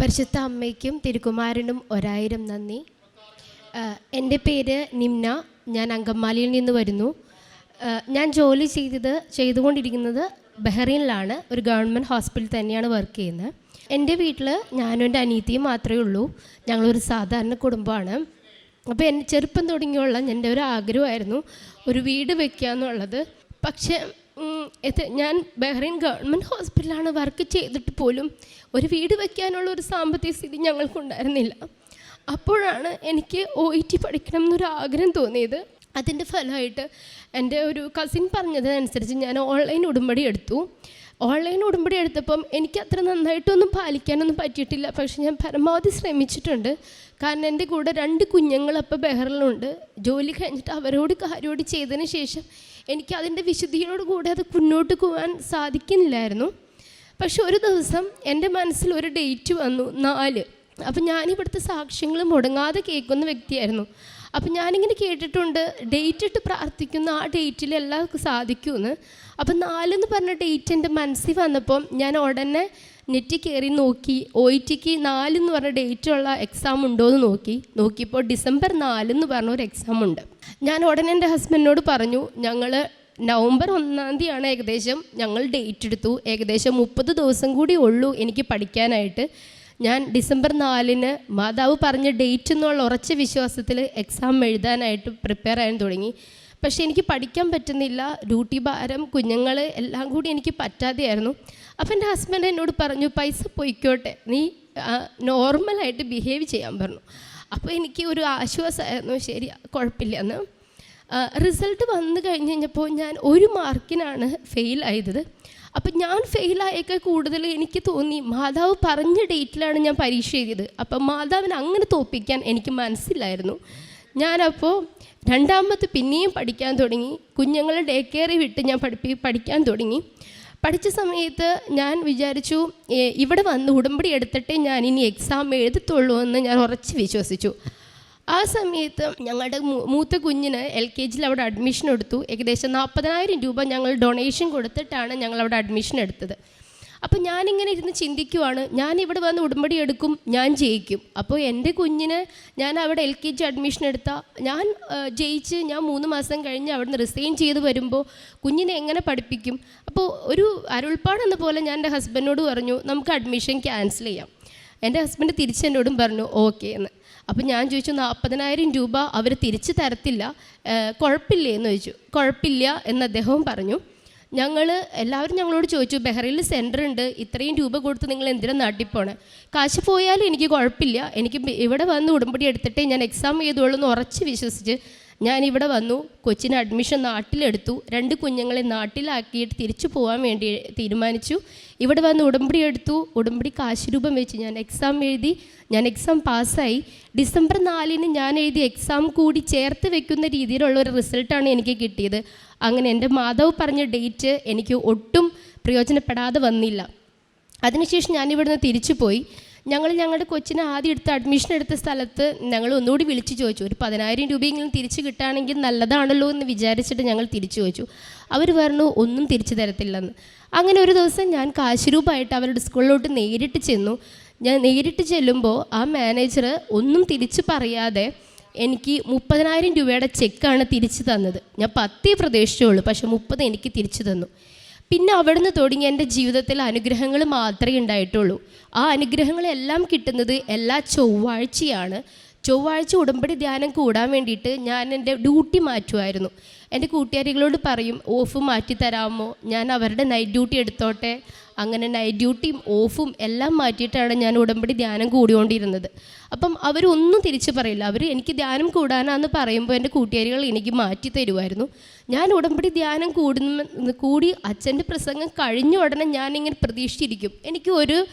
പരിശുദ്ധ അമ്മയ്ക്കും തിരുകുമാരനും ഒരായിരം നന്ദി. എന്റെ പേര് നിംന. ഞാൻ അങ്കമാലിയിൽ നിന്ന് വരുന്നു. ഞാൻ ജോലി ചെയ്തത് ചെയ്തുകൊണ്ടിരിക്കുന്നത് ബഹ്റൈനിലാണ്. ഒരു ഗവൺമെന്റ് ഹോസ്പിറ്റലിൽ തന്നെയാണ് വർക്ക് ചെയ്യുന്നത്. എന്റെ വീട്ടിൽ ഞാനും എന്റെ അനീതിയും മാത്രമേ ഉള്ളൂ. ഞങ്ങളൊരു സാധാരണ കുടുംബമാണ്. അപ്പോൾ എന്റെ ചെറുപ്പം തുടങ്ങിയുള്ള എന്റെ ഒരു ആഗ്രഹമായിരുന്നു ഒരു വീട് വെക്കുക എന്നുള്ളത് പക്ഷേ ഇത് ഞാൻ ബഹ്റൈൻ ഗവൺമെന്റ് ഹോസ്പിറ്റലാണ് വർക്ക് ചെയ്തിട്ട് പോലും ഒരു വീട് വയ്ക്കാനുള്ള ഒരു സാമ്പത്തിക സ്ഥിതി ഞങ്ങൾക്കുണ്ടായിരുന്നില്ല. അപ്പോഴാണ് എനിക്ക് ഒ ഇ ടി പഠിക്കണം എന്നൊരു ആഗ്രഹം തോന്നിയത്. അതിന്റെ ഫലമായിട്ട് എന്റെ ഒരു കസിൻ പറഞ്ഞതിനനുസരിച്ച് ഞാൻ ഓൺലൈൻ ഉടമ്പടി എടുത്തു. ഓൺലൈൻ ഉടമ്പടി എടുത്തപ്പം എനിക്ക് അത്ര നന്നായിട്ടൊന്നും പാലിക്കാനൊന്നും പറ്റിയിട്ടില്ല. പക്ഷെ ഞാൻ പരമാവധി ശ്രമിച്ചിട്ടുണ്ട്. കാരണം എന്റെ കൂടെ രണ്ട് കുഞ്ഞുങ്ങൾ അപ്പോൾ ബഹറിലുണ്ട് ജോലി കഴിഞ്ഞിട്ട് അവരോട് കാര്യോട് ചെയ്തതിന് ശേഷം എനിക്ക് അതിന്റെ വിശുദ്ധിയോട് കൂടെ അത് മുന്നോട്ട് പോകാൻ സാധിക്കുന്നില്ലായിരുന്നു. പക്ഷെ ഒരു ദിവസം എന്റെ മനസ്സിൽ ഒരു ഡേറ്റ് വന്നു നാല്. അപ്പം ഞാനിവിടുത്തെ സാക്ഷ്യങ്ങൾ മുടങ്ങാതെ കേൾക്കുന്ന വ്യക്തിയായിരുന്നു. അപ്പം ഞാനിങ്ങനെ കേട്ടിട്ടുണ്ട് ഡേറ്റ് ഇട്ട് പ്രാർത്ഥിക്കുന്ന ആ ഡേറ്റിൽ എല്ലാവർക്കും സാധിക്കുമെന്ന് അപ്പം നാലെന്ന് പറഞ്ഞ ഡേറ്റ് എന്റെ മനസ്സിൽ വന്നപ്പം ഞാൻ ഉടനെ നെറ്റിൽ കയറി നോക്കി ഒ ഇ ടിക്ക് നാലെന്ന് പറഞ്ഞ ഡേറ്റുള്ള എക്സാം ഉണ്ടോ എന്ന് നോക്കി. നോക്കിയപ്പോൾ ഡിസംബർ നാലെന്ന് പറഞ്ഞ ഒരു എക്സാം ഉണ്ട്. ഞാൻ ഉടനെ എന്റെ ഹസ്ബൻഡിനോട് പറഞ്ഞു ഞങ്ങൾ നവംബർ ഒന്നാം തീയതിയാണ് ഏകദേശം. ഞങ്ങൾ ഡേറ്റ് എടുത്തു. ഏകദേശം മുപ്പത് ദിവസം കൂടി ഉള്ളൂ എനിക്ക് പഠിക്കാനായിട്ട്. ഞാൻ ഡിസംബർ നാലിന് മാതാവ് പറഞ്ഞ ഡേറ്റ് എന്നുള്ള ഉറച്ച വിശ്വാസത്തിൽ എക്സാം എഴുതാനായിട്ട് പ്രിപ്പയർ ആകാൻ തുടങ്ങി. പക്ഷേ എനിക്ക് പഠിക്കാൻ പറ്റുന്നില്ല. ഡ്യൂട്ടി ഭാരം കുഞ്ഞുങ്ങൾ എല്ലാം കൂടി എനിക്ക് പറ്റാതെയായിരുന്നു. അപ്പം എന്റെ ഹസ്ബൻഡ് എന്നോട് പറഞ്ഞു പൈസ പൊയ്ക്കോട്ടെ. നീ നോർമലായിട്ട് ബിഹേവ് ചെയ്യാൻ പറഞ്ഞു. അപ്പോൾ എനിക്ക് ഒരു ആശ്വാസമായിരുന്നു. ശരി കുഴപ്പമില്ല എന്ന് റിസൾട്ട് വന്നു കഴിഞ്ഞ് കഴിഞ്ഞപ്പോൾ ഞാൻ ഒരു മാർക്കിനാണ് ഫെയിൽ ആയത്. അപ്പം ഞാൻ ഫെയിലായൊക്കെ കൂടുതൽ എനിക്ക് തോന്നി. മാതാവ് പറഞ്ഞ ഡേറ്റിലാണ് ഞാൻ പരീക്ഷ എഴുതിയത്. അപ്പം മാതാവിനെ അങ്ങനെ തോപ്പിക്കാൻ എനിക്ക് മനസ്സിലായിരുന്നു ഞാനപ്പോൾ രണ്ടാമത് പിന്നെയും പഠിക്കാൻ തുടങ്ങി. കുഞ്ഞുങ്ങളെ ഡേ കെയറിൽ വിട്ട് ഞാൻ പഠിപ്പി പഠിക്കാൻ തുടങ്ങി. പഠിച്ച സമയത്ത് ഞാൻ വിചാരിച്ചു "ഏ, ഇവിടെ വന്ന് ഉടമ്പടി എടുത്തിട്ടേ ഞാൻ ഇനി എക്സാം എഴുതത്തുള്ളൂ എന്ന് ഞാൻ ഉറച്ച് വിശ്വസിച്ചു. ആ സമയത്ത് ഞങ്ങളുടെ മൂത്ത കുഞ്ഞിന് എൽ കെ ജിയിൽ അവിടെ അഡ്മിഷൻ എടുത്തു. ഏകദേശം നാൽപ്പതിനായിരം രൂപ ഞങ്ങൾ ഡൊണേഷൻ കൊടുത്തിട്ടാണ് ഞങ്ങൾ അവിടെ അഡ്മിഷൻ എടുത്തത്. അപ്പോൾ ഞാനിങ്ങനെ ഇരുന്ന് ചിന്തിക്കുവാണ് ഞാൻ ഇവിടെ വന്ന് ഉടമ്പടി എടുക്കും ഞാൻ ജയിക്കും. അപ്പോൾ എന്റെ കുഞ്ഞിന് ഞാൻ അവിടെ എൽ കെ ജി അഡ്മിഷൻ എടുത്ത ഞാൻ ജയിച്ച് ഞാൻ മൂന്ന് മാസം കഴിഞ്ഞ് അവിടെ നിന്ന് റിസൈൻ ചെയ്ത് വരുമ്പോൾ കുഞ്ഞിനെ എങ്ങനെ പഠിപ്പിക്കും? അപ്പോൾ ഒരു അരുൾപ്പാടെന്ന പോലെ ഞാൻ എന്റെ ഹസ്ബൻഡിനോട് പറഞ്ഞു നമുക്ക് അഡ്മിഷൻ ക്യാൻസൽ ചെയ്യാം. എന്റെ ഹസ്ബൻഡ് തിരിച്ചെന്നോടും പറഞ്ഞു ഓക്കെ എന്ന്. അപ്പം ഞാൻ ചോദിച്ചു നാൽപ്പതിനായിരം രൂപ അവർ തിരിച്ചു തരത്തില്ല. കുഴപ്പമില്ലേ എന്ന് ചോദിച്ചു. കുഴപ്പമില്ല എന്ന് അദ്ദേഹവും പറഞ്ഞു. ഞങ്ങൾ എല്ലാവരും ഞങ്ങളോട് ചോദിച്ചു ബെഹ്റയിൽ സെന്റർ ഉണ്ട് ഇത്രയും രൂപ കൊടുത്ത് നിങ്ങൾ എന്തിനാണ് നാട്ടിൽ കാശ് പോയാലും എനിക്ക് കുഴപ്പമില്ല. എനിക്ക് ഇവിടെ വന്ന് ഉടമ്പടി എടുത്തിട്ടേ ഞാൻ എക്സാം ചെയ്തോളൂ എന്ന് ഉറച്ച് വിശ്വസിച്ച് ഞാൻ ഇവിടെ വന്നു കൊച്ചിന് അഡ്മിഷൻ നാട്ടിലെടുത്തു രണ്ട് കുഞ്ഞുങ്ങളെ നാട്ടിലാക്കിയിട്ട് തിരിച്ചു പോകാൻ വേണ്ടി തീരുമാനിച്ചു. ഇവിടെ വന്ന് ഉടമ്പടി എടുത്തു ഉടമ്പടി കാശ് രൂപം വെച്ച് ഞാൻ എക്സാം എഴുതി ഞാൻ എക്സാം പാസ്സായി. ഡിസംബർ നാലിന് ഞാൻ എഴുതി എക്സാം കൂടി ചേർത്ത് വെക്കുന്ന രീതിയിലുള്ള ഒരു റിസൾട്ടാണ് എനിക്ക് കിട്ടിയത്. അങ്ങനെ എന്റെ മാതാവ് പറഞ്ഞ ഡേറ്റ് എനിക്ക് ഒട്ടും പ്രയോജനപ്പെടാതെ വന്നില്ല. അതിനുശേഷം ഞാനിവിടുന്ന് തിരിച്ചു പോയി. ഞങ്ങൾ ഞങ്ങളുടെ കൊച്ചിനെ ആദ്യം എടുത്ത് അഡ്മിഷൻ എടുത്ത സ്ഥലത്ത് ഞങ്ങൾ ഒന്നുകൂടി വിളിച്ചു ചോദിച്ചു. ഒരു പതിനായിരം രൂപയെങ്കിലും തിരിച്ചു കിട്ടുകയാണെങ്കിൽ നല്ലതാണല്ലോ എന്ന് വിചാരിച്ചിട്ട് ഞങ്ങൾ തിരിച്ചു ചോദിച്ചു. അവർ പറഞ്ഞു ഒന്നും തിരിച്ചു തരത്തില്ലെന്ന്. അങ്ങനെ ഒരു ദിവസം ഞാൻ കാശുരൂപമായിട്ട് അവരുടെ സ്കൂളിലോട്ട് നേരിട്ട് ചെന്നു. ഞാൻ നേരിട്ട് ചെല്ലുമ്പോൾ ആ മാനേജർ ഒന്നും തിരിച്ചു പറയാതെ എനിക്ക് മുപ്പതിനായിരം രൂപയുടെ ചെക്കാണ് തിരിച്ചു തന്നത്. ഞാൻ പത്തേ പ്രതീക്ഷിച്ചുള്ളൂ പക്ഷെ മുപ്പത് എനിക്ക് തിരിച്ചു തന്നു. പിന്നെ അവിടുന്ന് തുടങ്ങി എന്റെ ജീവിതത്തിൽ അനുഗ്രഹങ്ങൾ മാത്രമേ ഉണ്ടായിട്ടുള്ളൂ. ആ അനുഗ്രഹങ്ങളെല്ലാം കിട്ടുന്നത് എല്ലാ ചൊവ്വാഴ്ചയാണ്. ചൊവ്വാഴ്ച ഉടമ്പടി ധ്യാനം കൂടാൻ വേണ്ടിയിട്ട് ഞാൻ എന്റെ ഡ്യൂട്ടി മാറ്റുമായിരുന്നു. എന്റെ കൂട്ടുകാരികളോട് പറയും ഓഫ് മാറ്റി തരാമോ ഞാൻ അവരുടെ നൈറ്റ് ഡ്യൂട്ടി എടുത്തോട്ടെ? അങ്ങനെ നൈറ്റ് ഡ്യൂട്ടിയും ഓഫും എല്ലാം മാറ്റിയിട്ടാണ് ഞാൻ ഉടമ്പടി ധ്യാനം കൂടിക്കൊണ്ടിരുന്നത്. അപ്പം അവരൊന്നും തിരിച്ചു പറയില്ല. അവർ എനിക്ക് ധ്യാനം കൂടാനാന്ന് പറയുമ്പോൾ എന്റെ കൂട്ടുകാരികൾ എനിക്ക് മാറ്റി തരുമായിരുന്നു ഞാൻ ഉടമ്പടി ധ്യാനം കൂടുന്ന കൂടി അച്ഛന്റെ പ്രസംഗം കഴിഞ്ഞ ഉടനെ ഞാനിങ്ങനെ പ്രതീക്ഷിച്ചിരിക്കും. എനിക്ക് ഒരു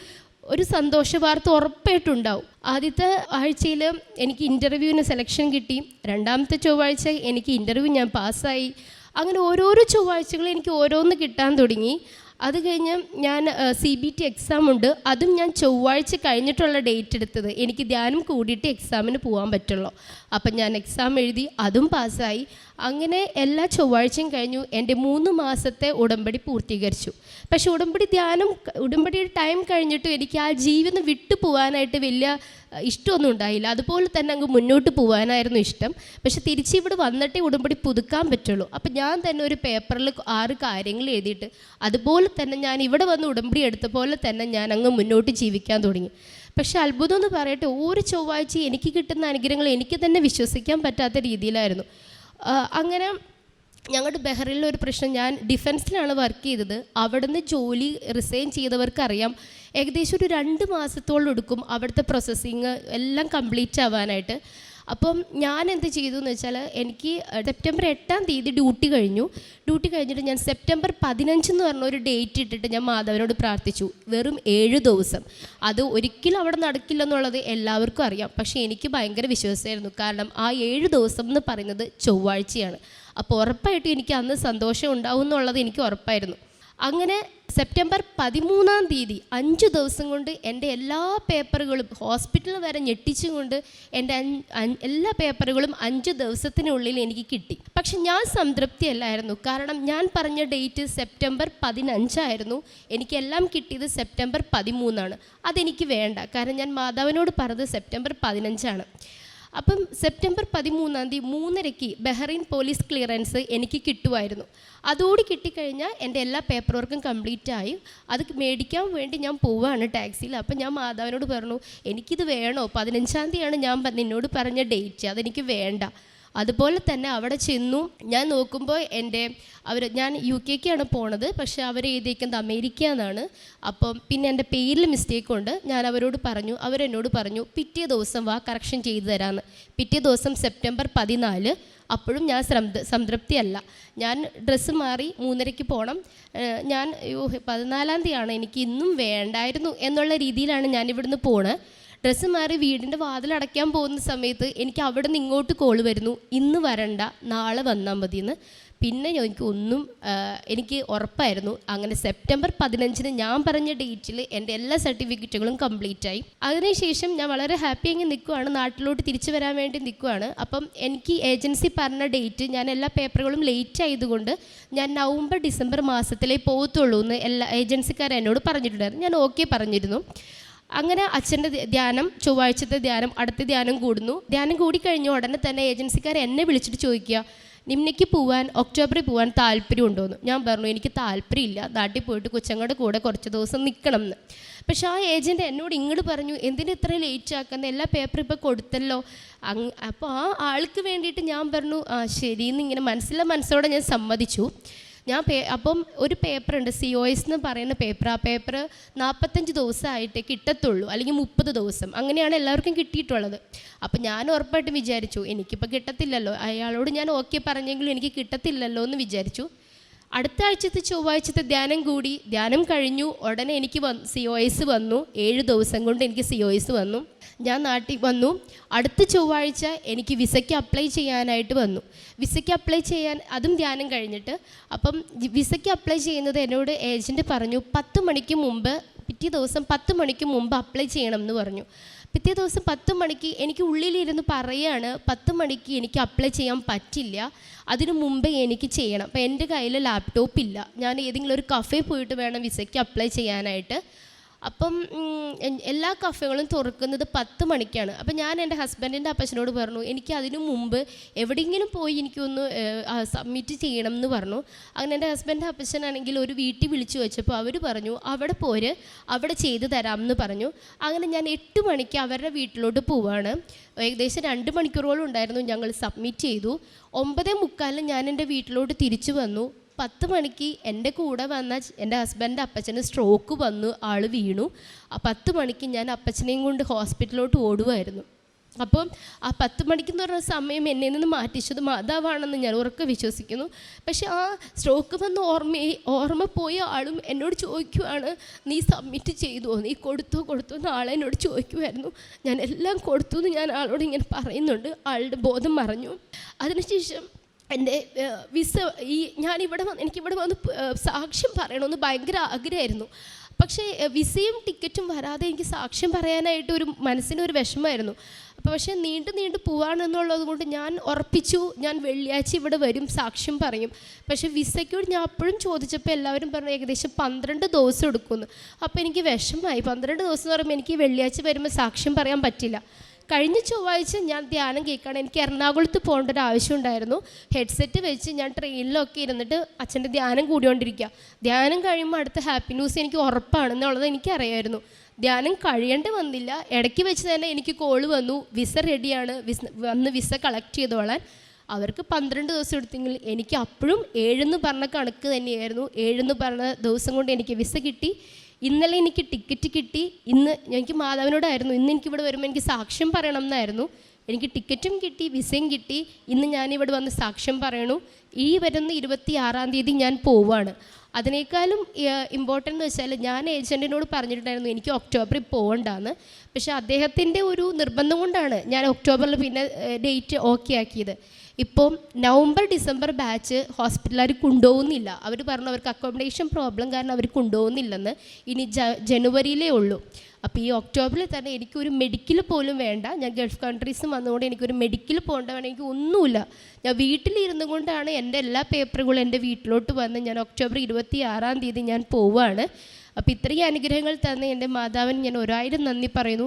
ഒരു സന്തോഷ വാർത്ത ഉറപ്പായിട്ടുണ്ടാവും. ആദ്യത്തെ ആഴ്ചയിൽ എനിക്ക് ഇന്റർവ്യൂവിന് സെലക്ഷൻ കിട്ടി. രണ്ടാമത്തെ ചൊവ്വാഴ്ച എനിക്ക് ഇന്റർവ്യൂ ഞാൻ പാസ്സായി അങ്ങനെ ഓരോരോ ചൊവ്വാഴ്ചകൾ എനിക്ക് ഓരോന്ന് കിട്ടാൻ തുടങ്ങി. അത് കഴിഞ്ഞ് ഞാൻ സി ബി ടി എക്സാം ഉണ്ട്. അതും ഞാൻ ചൊവ്വാഴ്ച കഴിഞ്ഞിട്ടുള്ള ഡേറ്റ് എടുത്തത്. എനിക്ക് ധ്യാനം കൂടിയിട്ട് എക്സാമിന് പോകാൻ പറ്റുള്ളൂ. അപ്പം ഞാൻ എക്സാം എഴുതി അതും പാസ്സായി. അങ്ങനെ എല്ലാ ചൊവ്വാഴ്ചയും കഴിഞ്ഞു. എന്റെ മൂന്ന് മാസത്തെ ഉടമ്പടി പൂർത്തീകരിച്ചു. പക്ഷെ ഉടമ്പടി ധ്യാനം ഉടമ്പടിയുടെ ടൈം കഴിഞ്ഞിട്ടും എനിക്ക് ആ ജീവിതം വിട്ടു പോകാനായിട്ട് വലിയ ഇഷ്ടമൊന്നും ഉണ്ടായില്ല. അതുപോലെ തന്നെ അങ്ങ് മുന്നോട്ട് പോകാനായിരുന്നു ഇഷ്ടം. പക്ഷെ തിരിച്ച് ഇവിടെ വന്നിട്ടേ ഉടമ്പടി പുതുക്കാൻ പറ്റുള്ളൂ. അപ്പം ഞാൻ തന്നെ ഒരു പേപ്പറിൽ ആറ് കാര്യങ്ങൾ എഴുതിയിട്ട് അതുപോലെ തന്നെ ഞാൻ ഇവിടെ വന്ന് ഉടമ്പടി എടുത്ത പോലെ തന്നെ ഞാൻ അങ്ങ് മുന്നോട്ട് ജീവിക്കാൻ തുടങ്ങി. പക്ഷെ അത്ഭുതം എന്ന് പറയട്ടെ ഓരോ ചൊവ്വാഴ്ച എനിക്ക് കിട്ടുന്ന അനുഗ്രഹങ്ങൾ എനിക്ക് തന്നെ വിശ്വസിക്കാൻ പറ്റാത്ത രീതിയിലായിരുന്നു. അങ്ങനെ ഞങ്ങളുടെ ബെഹ്റിലെ ഒരു പ്രശ്നം ഞാൻ ഡിഫൻസിലാണ് വർക്ക് ചെയ്തത്. അവിടുന്ന് ജോലി റിസൈൻ ചെയ്തവർക്കറിയാം. ഏകദേശം ഒരു രണ്ട് മാസത്തോളം എടുക്കും അവിടുത്തെ പ്രോസസ്സിങ് എല്ലാം കംപ്ലീറ്റ് ആവാനായിട്ട്. അപ്പം ഞാൻ എന്ത് ചെയ്തു എന്ന് വെച്ചാൽ എനിക്ക് സെപ്റ്റംബർ എട്ടാം തീയതി ഡ്യൂട്ടി കഴിഞ്ഞു. ഡ്യൂട്ടി കഴിഞ്ഞിട്ട് ഞാൻ സെപ്റ്റംബർ പതിനഞ്ച് എന്ന് പറഞ്ഞ ഒരു ഡേറ്റ് ഇട്ടിട്ട് ഞാൻ മാധവനോട് പ്രാർത്ഥിച്ചു. വെറും ഏഴ് ദിവസം. അത് ഒരിക്കലും അവിടെ നടക്കില്ലെന്നുള്ളത് എല്ലാവർക്കും അറിയാം. പക്ഷേ എനിക്ക് ഭയങ്കര വിശ്വാസമായിരുന്നു. കാരണം ആ ഏഴ് ദിവസം എന്ന് പറയുന്നത് ചൊവ്വാഴ്ചയാണ്. അപ്പോൾ ഉറപ്പായിട്ടും എനിക്ക് അന്ന് സന്തോഷം ഉണ്ടാവും എന്നുള്ളത് എനിക്ക് ഉറപ്പായിരുന്നു. അങ്ങനെ സെപ്റ്റംബർ പതിമൂന്നാം തീയതി അഞ്ച് ദിവസം കൊണ്ട് എന്റെ എല്ലാ പേപ്പറുകളും ഹോസ്പിറ്റലിൽ വരെ ഞെട്ടിച്ചുകൊണ്ട് എന്റെ എല്ലാ പേപ്പറുകളും അഞ്ച് ദിവസത്തിനുള്ളിൽ എനിക്ക് കിട്ടി. പക്ഷെ ഞാൻ സംതൃപ്തിയല്ലായിരുന്നു. കാരണം ഞാൻ പറഞ്ഞ ഡേറ്റ് സെപ്റ്റംബർ പതിനഞ്ചായിരുന്നു. എനിക്കെല്ലാം കിട്ടിയത് സെപ്റ്റംബർ പതിമൂന്നാണ്. അതെനിക്ക് വേണ്ട. കാരണം ഞാൻ മാതാവിനോട് പറഞ്ഞത് സെപ്റ്റംബർ പതിനഞ്ചാണ്. അപ്പം സെപ്റ്റംബർ പതിമൂന്നാം തീയതി മൂന്നരയ്ക്ക് ബഹ്റൈൻ പോലീസ് ക്ലിയറൻസ് എനിക്ക് കിട്ടുമായിരുന്നു. അതോടി കിട്ടിക്കഴിഞ്ഞാൽ എന്റെ എല്ലാ പേപ്പർ വർക്കും കംപ്ലീറ്റ് ആയി. അത് മേടിക്കാൻ വേണ്ടി ഞാൻ പോവാണ് ടാക്സിയിൽ. അപ്പം ഞാൻ മാതാവിനോട് പറഞ്ഞു എനിക്കിത് വേണോ? പതിനഞ്ചാം തീയതിയാണ് ഞാൻ നിന്നോട് പറഞ്ഞ ഡേറ്റ്. അതെനിക്ക് വേണ്ട. അതുപോലെ തന്നെ അവിടെ ചെന്നു. ഞാൻ നോക്കുമ്പോൾ എന്റെ അവർ ഞാൻ യു കെക്കാണ് പോണത്. പക്ഷെ അവർ എഴുതിയിരിക്കുന്നത് അമേരിക്ക എന്നാണ് അപ്പം പിന്നെ എന്റെ പേരിൽ മിസ്റ്റേക്ക് ഉണ്ട്. ഞാൻ അവരോട് പറഞ്ഞു അവരെന്നോട് പറഞ്ഞു പിറ്റേ ദിവസം വാ കറക്ഷൻ ചെയ്തു തരാമെന്ന് പിറ്റേ ദിവസം സെപ്റ്റംബർ പതിനാല് അപ്പോഴും ഞാൻ സംതൃ സംതൃപ്തിയല്ല. ഞാൻ ഡ്രസ്സ് മാറി മൂന്നരയ്ക്ക് പോകണം ഞാൻ പതിനാലാം തീയതിയാണ്. എനിക്ക് ഇന്നും വേണ്ടായിരുന്നു എന്നുള്ള രീതിയിലാണ് ഞാൻ ഇവിടുന്ന് പോണത് ഡ്രസ്സ് മാറി വീടിന്റെ വാതിലടയ്ക്കാൻ പോകുന്ന സമയത്ത് എനിക്ക് അവിടെ നിന്ന് ഇങ്ങോട്ട് കോൾ വരുന്നു. ഇന്ന് വരണ്ട നാളെ വന്നാൽ മതിയെന്ന്. പിന്നെ എനിക്ക് ഒന്നും എനിക്ക് ഉറപ്പായിരുന്നു. അങ്ങനെ സെപ്റ്റംബർ പതിനഞ്ചിന് ഞാൻ പറഞ്ഞ ഡേറ്റിൽ എന്റെ എല്ലാ സർട്ടിഫിക്കറ്റുകളും കംപ്ലീറ്റ് ആയി. അതിനുശേഷം ഞാൻ വളരെ ഹാപ്പി ആയി നിൽക്കുവാണ്. നാട്ടിലോട്ട് തിരിച്ചു വരാൻ വേണ്ടി നിൽക്കുവാണ്. അപ്പം എനിക്ക് ഏജൻസി പറഞ്ഞ ഡേറ്റ് ഞാൻ എല്ലാ പേപ്പറുകളും ലേറ്റ് ആയതുകൊണ്ട് ഞാൻ നവംബർ ഡിസംബർ മാസത്തിലേ പോകത്തുള്ളൂ എന്ന് എല്ലാ ഏജൻസിക്കാർ എന്നോട് പറഞ്ഞിട്ടുണ്ടായിരുന്നു. ഞാൻ ഓക്കെ പറഞ്ഞിരുന്നു. അങ്ങനെ അച്ഛന്റെ ധ്യാനം ചൊവ്വാഴ്ചത്തെ ധ്യാനം അടുത്ത ധ്യാനം കൂടുന്നു. ധ്യാനം കൂടിക്കഴിഞ്ഞ ഉടനെ തന്നെ ഏജൻസിക്കാർ എന്നെ വിളിച്ചിട്ട് ചോദിക്കുക നിമ്നയ്ക്ക് പോവാൻ ഒക്ടോബറിൽ പോവാൻ താല്പര്യമുണ്ടോ എന്ന്. ഞാൻ പറഞ്ഞു എനിക്ക് താല്പര്യമില്ല നാട്ടിൽ പോയിട്ട് കൊച്ചങ്ങളുടെ കൂടെ കുറച്ച് ദിവസം നിൽക്കണം എന്ന്. പക്ഷെ ആ ഏജന്റ് എന്നോട് ഇങ്ങോട്ട് പറഞ്ഞു എന്തിന് ഇത്ര ലേറ്റ് ആക്കുന്ന? എല്ലാ പേപ്പർ ഇപ്പോൾ കൊടുത്തല്ലോ. അങ് അപ്പോൾ ആ ആൾക്ക് വേണ്ടിയിട്ട് ഞാൻ പറഞ്ഞു ആ ശരിയെന്ന് ഇങ്ങനെ മനസ്സിലെ മനസ്സോടെ ഞാൻ സമ്മതിച്ചു. ഞാൻ പേ അപ്പം ഒരു പേപ്പർ ഉണ്ട് സി ഒ എസ് എന്ന് പറയുന്ന പേപ്പർ ആ പേപ്പർ നാൽപ്പത്തഞ്ച് ദിവസമായിട്ടേ കിട്ടത്തുള്ളൂ അല്ലെങ്കിൽ മുപ്പത് ദിവസം. അങ്ങനെയാണ് എല്ലാവർക്കും കിട്ടിയിട്ടുള്ളത്. അപ്പം ഞാൻ ഉറപ്പായിട്ടും വിചാരിച്ചു എനിക്കിപ്പോൾ കിട്ടത്തില്ലല്ലോ. അയാളോട് ഞാൻ ഓക്കെ പറഞ്ഞെങ്കിലും എനിക്ക് കിട്ടത്തില്ലല്ലോ എന്ന് വിചാരിച്ചു. അടുത്ത ആഴ്ചത്തെ ചൊവ്വാഴ്ചത്തെ ധ്യാനം കൂടി. ധ്യാനം കഴിഞ്ഞു. ഉടനെ എനിക്ക് വന്ന് സി ഒ എസ് വന്നു. ഏഴ് ദിവസം കൊണ്ട് എനിക്ക് സി ഒ എസ് വന്നു. ഞാൻ നാട്ടിൽ വന്നു. അടുത്ത ചൊവ്വാഴ്ച എനിക്ക് വിസയ്ക്ക് അപ്ലൈ ചെയ്യാനായിട്ട് വന്നു. വിസയ്ക്ക് അപ്ലൈ ചെയ്യാൻ അതും ധ്യാനം കഴിഞ്ഞിട്ട്. അപ്പം വിസയ്ക്ക് അപ്ലൈ ചെയ്യുന്നത് എന്നോട് ഏജന്റ് പറഞ്ഞു പത്ത് മണിക്ക് മുമ്പ് പിറ്റേ ദിവസം പത്ത് മണിക്ക് മുമ്പ് അപ്ലൈ ചെയ്യണം എന്ന് പറഞ്ഞു. പിറ്റേ ദിവസം പത്ത് മണിക്ക് എനിക്ക് ഉള്ളിലിരുന്ന് പറയുകയാണ് പത്ത് മണിക്ക് എനിക്ക് അപ്ലൈ ചെയ്യാൻ പറ്റില്ല. അതിനു മുമ്പേ എനിക്ക് ചെയ്യണം. അപ്പം എന്റെ കയ്യിൽ ലാപ്ടോപ്പ് ഇല്ല. ഞാൻ ഏതെങ്കിലും ഒരു കഫേ പോയിട്ട് വേണം വിസയ്ക്ക് അപ്ലൈ ചെയ്യാനായിട്ട്. അപ്പം എല്ലാ കഫേകളും തുറക്കുന്നത് പത്ത് മണിക്കാണ്. അപ്പം ഞാൻ എന്റെ ഹസ്ബൻഡിന്റെ അപ്പച്ചനോട് പറഞ്ഞു എനിക്ക് അതിനു മുമ്പ് എവിടെയെങ്കിലും പോയി എനിക്കൊന്ന് സബ്മിറ്റ് ചെയ്യണം എന്ന് പറഞ്ഞു. അങ്ങനെ എന്റെ ഹസ്ബൻഡ് അപ്പച്ചനാണെങ്കിൽ ഒരു വീട്ടിൽ വിളിച്ചു വെച്ചപ്പോൾ അവർ പറഞ്ഞു അവിടെ പോര് അവിടെ ചെയ്തു തരാം എന്ന് പറഞ്ഞു. അങ്ങനെ ഞാൻ എട്ട് മണിക്ക് അവരുടെ വീട്ടിലോട്ട് പോവാണ്. ഏകദേശം രണ്ട് മണിക്കൂറോളം ഉണ്ടായിരുന്നു ഞങ്ങൾ സബ്മിറ്റ് ചെയ്തു. ഒമ്പതേ മുക്കാലിന് ഞാൻ എന്റെ വീട്ടിലോട്ട് തിരിച്ചു വന്നു. പത്ത് മണിക്ക് എന്റെ കൂടെ വന്ന എന്റെ ഹസ്ബൻഡ് അപ്പച്ചന് സ്ട്രോക്ക് വന്നു ആൾ വീണു. പത്ത് മണിക്ക് ഞാൻ അപ്പച്ചനെയും കൊണ്ട് ഹോസ്പിറ്റലിലോട്ട് ഓടുമായിരുന്നു അപ്പം ആ പത്ത് മണിക്കെന്ന് പറഞ്ഞ സമയം എന്നെ നിന്ന് മാറ്റിച്ചത് മാതാവാണെന്ന് ഞാൻ ഉറക്കെ വിശ്വസിക്കുന്നു. പക്ഷെ ആ സ്ട്രോക്ക് വന്ന് ഓർമ്മ ഓർമ്മ പോയ ആളും എന്നോട് ചോദിക്കുവാണ് നീ സബ്മിറ്റ് ചെയ്തോ? നീ കൊടുത്തോ? കൊടുത്തോ? എന്ന് ആളെ എന്നോട് ചോദിക്കുമായിരുന്നു ഞാൻ എല്ലാം കൊടുത്തു എന്ന് ഞാൻ ആളോട് ഇങ്ങനെ പറയുന്നുണ്ട്. ആളുടെ ബോധം മറഞ്ഞു. അതിനുശേഷം എന്റെ വിസ ഈ ഞാനിവിടെ വന്ന് എനിക്കിവിടെ വന്ന് സാക്ഷ്യം പറയണമെന്ന് ഭയങ്കര ആഗ്രഹമായിരുന്നു. പക്ഷേ വിസയും ടിക്കറ്റും വരാതെ എനിക്ക് സാക്ഷ്യം പറയാനായിട്ട് ഒരു മനസ്സിനൊരു വിഷമമായിരുന്നു. അപ്പോൾ പക്ഷേ നീണ്ടു നീണ്ടു പോവാണെന്നുള്ളത് കൊണ്ട് ഞാൻ ഉറപ്പിച്ചു ഞാൻ വെള്ളിയാഴ്ച ഇവിടെ വരും സാക്ഷ്യം പറയും. പക്ഷേ വിസയ്ക്കോട് ഞാൻ അപ്പോഴും ചോദിച്ചപ്പോൾ എല്ലാവരും പറഞ്ഞു ഏകദേശം പന്ത്രണ്ട് ദിവസം എടുക്കുമെന്ന്. അപ്പോൾ എനിക്ക് വിഷമമായി. പന്ത്രണ്ട് ദിവസം എന്ന് പറയുമ്പോൾ എനിക്ക് വെള്ളിയാഴ്ച വരുമ്പോൾ സാക്ഷ്യം പറയാൻ പറ്റില്ല. കഴിഞ്ഞ ചൊവ്വാഴ്ച ഞാൻ ധ്യാനം കേൾക്കുകയാണ് എനിക്ക് എറണാകുളത്ത് പോകേണ്ട ഒരു ആവശ്യം ഉണ്ടായിരുന്നു ഹെഡ്സെറ്റ് വെച്ച് ഞാൻ ട്രെയിനിലൊക്കെ ഇരുന്നിട്ട് അച്ഛന്റെ ധ്യാനം കൂടിക്കൊണ്ടിരിക്കുക. ധ്യാനം കഴിയുമ്പോൾ അടുത്ത ഹാപ്പി ന്യൂസ് എനിക്ക് ഉറപ്പാണെന്നുള്ളത് എനിക്കറിയായിരുന്നു. ധ്യാനം കഴിയേണ്ട വന്നില്ല. ഇടയ്ക്ക് വെച്ച് തന്നെ എനിക്ക് കോൾ വന്നു. വിസ റെഡിയാണ്. വിസ വന്ന് വിസ കളക്ട് ചെയ്തോളാൻ അവർക്ക് പന്ത്രണ്ട് ദിവസം എടുത്തെങ്കിൽ എനിക്ക് അപ്പോഴും ഏഴെന്ന് പറഞ്ഞ കണക്ക് തന്നെയായിരുന്നു. ഏഴെന്ന് പറഞ്ഞ ദിവസം കൊണ്ട് എനിക്ക് വിസ കിട്ടി. ഇന്നലെ എനിക്ക് ടിക്കറ്റ് കിട്ടി. ഇന്ന് എനിക്ക് മാധവനോടായിരുന്നു ഇന്ന് എനിക്ക് ഇവിടെ വരുമ്പോൾ എനിക്ക് സാക്ഷ്യം പറയണം എന്നായിരുന്നു. എനിക്ക് ടിക്കറ്റും കിട്ടി വിസയും കിട്ടി. ഇന്ന് ഞാൻ ഇവിടെ വന്ന് സാക്ഷ്യം പറയണു. ഈ വരുന്ന ഇരുപത്തി ആറാം തീയതി ഞാൻ പോവാണ്. അതിനേക്കാളും ഇമ്പോർട്ടന്റ് എന്ന് വെച്ചാൽ ഞാൻ ഏജന്റിനോട് പറഞ്ഞിട്ടുണ്ടായിരുന്നു എനിക്ക് ഒക്ടോബറിൽ പോകണ്ടെന്ന് പക്ഷേ അദ്ദേഹത്തിന്റെ ഒരു നിർബന്ധം കൊണ്ടാണ് ഞാൻ ഒക്ടോബറിൽ പിന്നെ ഡേറ്റ് ഓക്കെ ആക്കിയത്. ഇപ്പം നവംബർ ഡിസംബർ ബാച്ച് ഹോസ്പിറ്റലുകാർ കൊണ്ടുപോകുന്നില്ല. അവർ പറഞ്ഞു അവർക്ക് അക്കോമഡേഷൻ പ്രോബ്ലം കാരണം അവർ കൊണ്ടുപോകുന്നില്ലെന്ന് ഇനി ജ ജനുവരിയിലേ ഉള്ളൂ. അപ്പോൾ ഈ ഒക്ടോബറിൽ തന്നെ എനിക്കൊരു മെഡിക്കൽ പോലും വേണ്ട. ഞാൻ ഗൾഫ് കൺട്രീസും വന്നുകൊണ്ട് എനിക്കൊരു മെഡിക്കൽ പോകേണ്ട വേണം. എനിക്ക് ഒന്നുമില്ല. ഞാൻ വീട്ടിലിരുന്നു കൊണ്ടാണ് എന്റെ എല്ലാ പേപ്പറുകളും എന്റെ വീട്ടിലോട്ട് വന്ന് ഞാൻ ഒക്ടോബർ ഇരുപത്തി ആറാം തീയതി ഞാൻ പോവുകയാണ് അപ്പോൾ ഇത്രയും അനുഗ്രഹങ്ങൾ തന്ന എന്റെ മാതാവിന് ഞാൻ ഒരായിരം നന്ദി പറയുന്നു.